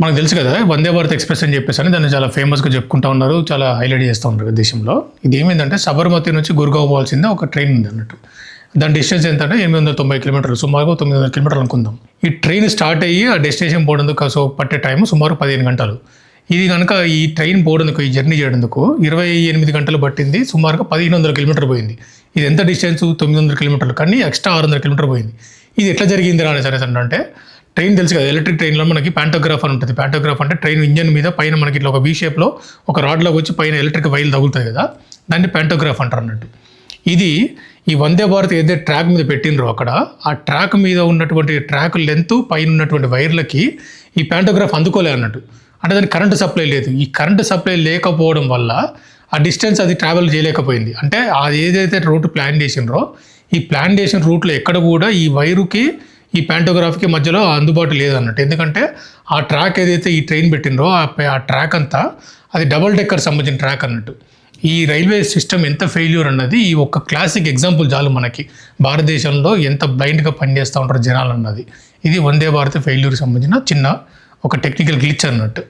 మనకు తెలుసు కదా వందే భారత్ ఎక్స్ప్రెస్ అని చెప్పేసి అని దాన్ని చాలా ఫేమస్గా చెప్పుకుంటా ఉన్నారు చాలా హైలైట్ చేస్తూ ఉన్నారు దేశంలో. ఇది ఏమైందంటే సబర్మతి నుంచి గుర్గావ్ పోవాల్సిందే ఒక ట్రైన్ ఉంది అన్నట్టు. దాని డిస్టెన్స్ ఎంత అంటే ఎనిమిది వందల తొంభై కిలోమీటర్లు సుమారుగా తొమ్మిది వందల కిలోమీటర్లు అనుకుందాం. ఈ ట్రైన్ స్టార్ట్ అయ్యి ఆ డెస్టినేషన్ పోవడందుకు సో పట్టే టైం సుమారు పదిహేను గంటలు. ఇది కనుక ఈ ట్రైన్ పోవడందుకు ఈ జర్నీ చేయడందుకు ఇరవై ఎనిమిది గంటలు పట్టింది సుమారుగా పదిహేను వందల కిలోమీటర్ పోయింది. ఇది ఎంత డిస్టెన్స్? తొమ్మిది వందల కిలోమీటర్లు. కానీ ఎక్స్ట్రా ఆరు వందల కిలోమీటర్ పోయింది. ఇది ఎట్లా జరిగింది రా సరే అంటే ట్రైన్ తెలుసు కదా ఎలక్ట్రిక్ ట్రైన్లో మనకి ప్యాంటోగ్రాఫ్ అని ఉంటుంది. ప్యాంటోగ్రాఫ్ అంటే ట్రైన్ ఇంజన్ మీద పైన మనకి ఇట్లా ఒక వీ షేప్లో ఒక రాడ్లోకి వచ్చి పైన ఎలక్ట్రిక్ వైల్ తగులుతుంది కదా దాన్ని ప్యాంటోగ్రాఫ్ అంటారు అన్నట్టు. ఇది ఈ వందే భారత్ ఏదైతే ట్రాక్ మీద పెట్టినరో అక్కడ ఆ ట్రాక్ మీద ఉన్నటువంటి ట్రాక్ లెంత్ పైన ఉన్నటువంటి వైర్లకి ఈ ప్యాంటోగ్రాఫ్ అందుకోలే అన్నట్టు. అంటే దానికి కరెంటు సప్లై లేదు. ఈ కరెంటు సప్లై లేకపోవడం వల్ల ఆ డిస్టెన్స్ అది ట్రావెల్ చేయలేకపోయింది. అంటే అది ఏదైతే రూట్ ప్లాన్ చేసినరో ఈ ప్లాన్ చేసిన రూట్లో ఎక్కడ కూడా ఈ వైరుకి ఈ ప్యాంటోగ్రాఫ్కి మధ్యలో అందుబాటు లేదన్నట్టు. ఎందుకంటే ఆ ట్రాక్ ఏదైతే ఈ ట్రైన్ పెట్టినరో ఆ ట్రాక్ అంతా అది డబల్ డెక్కర్ సంబంధించిన ట్రాక్ అన్నట్టు. ఈ రైల్వే సిస్టమ్ ఎంత ఫెయిల్యూర్ అన్నది ఈ ఒక్క క్లాసిక్ ఎగ్జాంపుల్ చాలు మనకి. భారతదేశంలో ఎంత బ్లైండ్గా పనిచేస్తూ ఉంటారు జనాలు అన్నది. ఇది వందే భారత్ ఫెయిల్యూర్కి సంబంధించిన చిన్న ఒక టెక్నికల్ గ్లిచ్ అన్నట్టు.